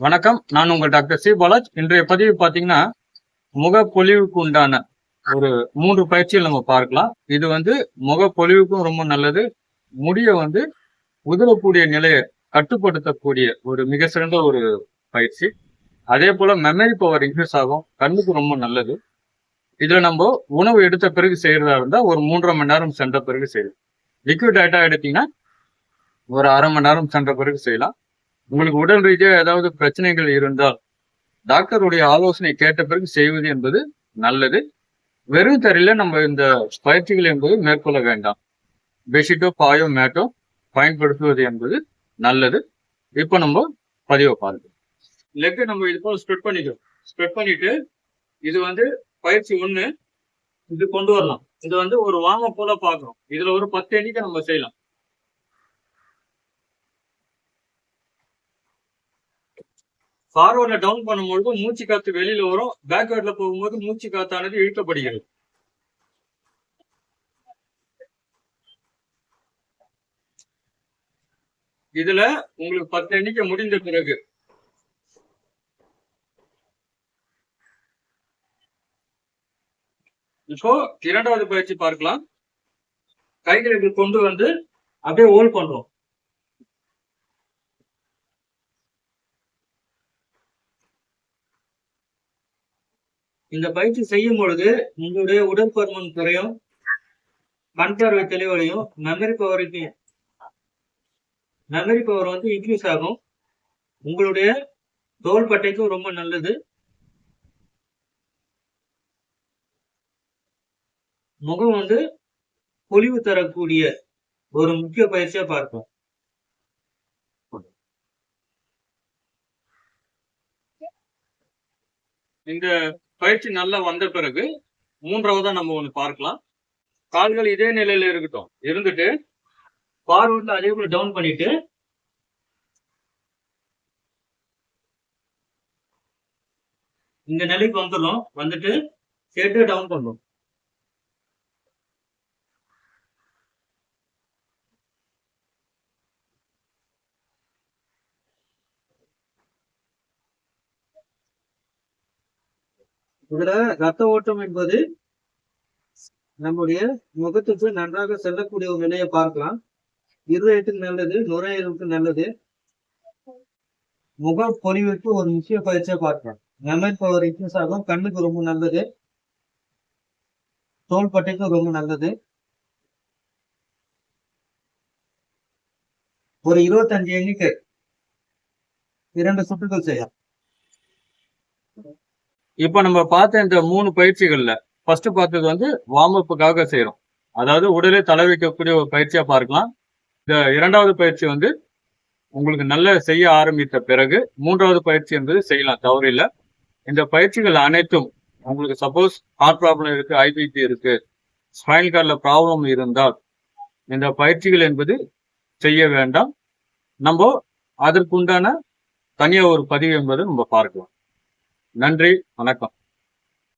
வணக்கம். நான் உங்கள் டாக்டர் சி. பாலாஜ். இன்றைய பதிவு பார்த்தீங்கன்னா முகப்பொலிவுக்கு உண்டான ஒரு மூன்று பயிற்சிகள் நம்ம பார்க்கலாம். இது வந்து முகப்பொலிவுக்கும் ரொம்ப நல்லது. முடியை வந்து உதிரக்கூடிய நிலையை கட்டுப்படுத்தக்கூடிய ஒரு மிக சிறந்த ஒரு பயிற்சி. அதே போல மெமரி பவர் இன்க்ரீஸ் ஆகும். கண்ணுக்கு ரொம்ப நல்லது. இதுல நம்ம உணவு எடுத்த பிறகு செய்யறதா இருந்தால் ஒரு மூன்றரை மணி நேரம் சென்ற பிறகு செய்யலாம். லிக்விட் டேட்டா எடுத்தீங்கன்னா ஒரு அரை மணி நேரம் சென்ற பிறகு செய்யலாம். உங்களுக்கு உடல் ரீதியாக ஏதாவது பிரச்சனைகள் இருந்தால் டாக்டருடைய ஆலோசனை கேட்ட பிறகு செய்வது என்பது நல்லது. வெறும் தரையில நம்ம இந்த பயிற்சிகள் என்பது மேற்கொள்ள வேண்டாம். பெட்ஷீட்டோ பாயோ மேட்டோ பயன்படுத்துவது என்பது நல்லது. இப்போ நம்ம பதிவை பாருங்க லெக்கை நம்ம இது போல ஸ்ப்ரெட் பண்ணிக்கிறோம். ஸ்ப்ரெட் பண்ணிட்டு இது வந்து பயிற்சி ஒன்று இது கொண்டு வரலாம். இது வந்து ஒரு வாம போல பார்க்குறோம். இதுல ஒரு பத்து எண்ணிக்கை நம்ம செய்யலாம். ஃபார்வர்ட்ல டவுன் பண்ணும்பொழுது மூச்சு காத்து வெளியில வரும். பேக்வேர்ட்ல போகும்போது மூச்சு காத்தானது இழுக்கப்படுகிறது. இதுல உங்களுக்கு பத்து எண்ணிக்கை முடிந்த பிறகு இப்போ இரண்டாவது பயிற்சி பார்க்கலாம். கைகளை கொண்டு வந்து அப்படியே ஹோல்ட் பண்றோம். இந்த பயிற்சி செய்யும் பொழுது உங்களுடைய உடற்பருமன் குறையும் மண்பார்வை தெளிவடையும் மெமரி பவருக்கு மெமரி பவர் வந்து இன்க்ரீஸ் ஆகும். உங்களுடைய தோள்பட்டைக்கும் ரொம்ப நல்லது. முகம் வந்து பொலிவு தரக்கூடிய ஒரு முக்கிய பயிற்சியா பார்ப்போம். இந்த பயிற்சி நல்லா வந்த பிறகு மூன்றாவதா நம்ம ஒன்று பார்க்கலாம். கால்கள் இதே நிலையில இருக்கட்டும். இருந்துட்டு ஃபார்வர்ட்ல அதே போல டவுன் பண்ணிட்டு இந்த நிலைக்கு வந்துடும் வந்துட்டு கேட்டு டவுன் பண்ணும். இதுல ரத்த ஓட்டம் என்பது நம்முடைய முகத்துக்கு நன்றாக செல்லக்கூடிய ஒரு நிலையை பார்க்கலாம். இருதயத்துக்கு நல்லது நுரையீரலுக்கு நல்லது. முக பொறிவுக்கு ஒரு முக்கிய பயிற்சியை பார்க்கலாம். மெமரி பவர் இன்க்ரீஸ் ஆகும். கண்ணுக்கு ரொம்ப நல்லது. தோள்பட்டைக்கு ரொம்ப நல்லது. ஒரு இருபத்தஞ்சு எண்ணிக்கை. இரண்டு சுற்றுகள் செய்யலாம். இப்போ நம்ம பார்த்த இந்த மூணு பயிற்சிகள்ல ஃபர்ஸ்ட் பார்த்தது வந்து வார்ம் அப்புக்காக செய்யறோம் அதாவது உடலை தலை வைக்கக்கூடிய ஒரு பயிற்சியா பார்க்கலாம். இந்த இரண்டாவது பயிற்சி வந்து உங்களுக்கு நல்ல செய்ய ஆரம்பித்த பிறகு மூன்றாவது பயிற்சி என்பது செய்யலாம் தவறில்லை இந்த பயிற்சிகள் அனைத்தும் உங்களுக்கு சப்போஸ் ஹார்ட் ப்ராப்ளம் இருக்கு ஐபிபி இருக்கு ஸ்பைனல் கார்டில் ப்ராப்ளம் இருந்தால் இந்த பயிற்சிகள் என்பது செய்ய வேண்டாம். நம்ம அதற்குண்டான தனியாக ஒரு பதிவு என்பதை நம்ம பார்க்கலாம். நன்றி வணக்கம்.